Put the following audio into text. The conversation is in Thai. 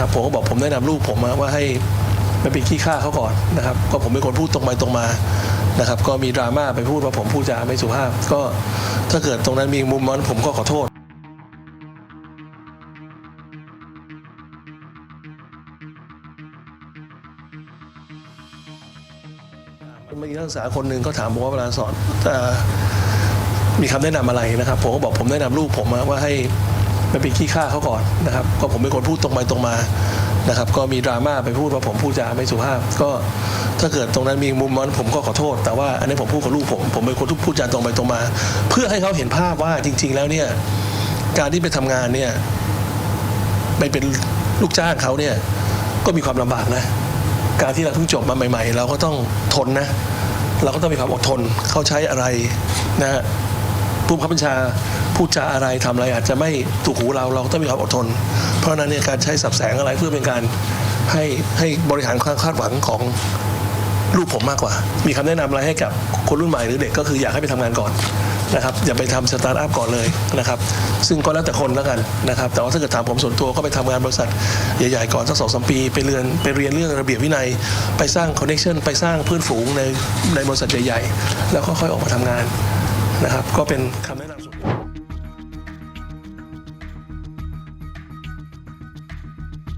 ครับผมก็บอกผมแนะนำลูกผมว่าให้ไปเป็นขี้ข้าเขาก่อนนะครับก็ผมเป็นคนพูดตรงไปตรงมานะครับ ก็มีดราม่าไปพูดว่าผมพูดจาไม่สุภาพ ก็ถ้าเกิดตรงนั้นมีมุมนั้นผมก็ขอโทษเมื่อกี้นักศึกษาคนหนึ่งก็ถามผมว่าเวลาสอนมีคำแนะนำอะไรนะครับ ผมก็บอกผมแนะนำลูกผมว่าให้ ไปเป็นขี้ข้าเขาก่อนนะครับก็ผมเป็นคนพูดตรงไปตรงมานะครับ ก็มีดราม่าไปพูดว่าผมพูดจาไม่สุภาพ ก็ถ้าเกิดตรงนั้นมีมุมนั้นผมก็ขอโทษ แต่ว่าอันนี้ผมพูดกับลูกผมผมเป็นคนที่พูดจาตรงไปตรงมา เพื่อให้เขาเห็นภาพว่าจริง ๆ แล้วเนี่ยการที่ไปทำงานเนี่ยไปเป็นลูกจ้างเขาเนี่ยก็มีความลำบากนะ การที่เราเพิ่งจบมาใหม่ ๆ เราก็ต้องทนนะ เราก็ต้องมีความอดทนเขาใช้อะไรนะฮะผู้บังคับบัญชา พูดจาอะไรทำอะไรอาจจะไม่ถูกหูเราเราต้องมีความอดทน เพราะนั้นเนี่ยการใช้สับแสงอะไรเพื่อเป็นการให้ให้บริหารความคาดหวังของลูกผมมากกว่า มีคำแนะนำอะไรให้กับคนรุ่นใหม่หรือเด็กก็คืออยากให้ไปทำงานก่อนนะครับอย่าไปทำสตาร์ทอัพก่อนเลยนะครับซึ่งก็แล้วแต่คนแล้วกันนะครับแต่ว่าถ้าเกิดถามผมส่วนตัวก็ไปทำงานบริษัทใหญ่ๆก่อนสักสองสามปีไปเรียนไปเรียนเรื่องระเบียบวินัย ไปสร้างคอนเนคชั่นไปสร้างเพื่อนฝูงในในบริษัทใหญ่ๆ แล้วค่อยๆออกมาทำงานนะครับก็เป็นคำแนะนำ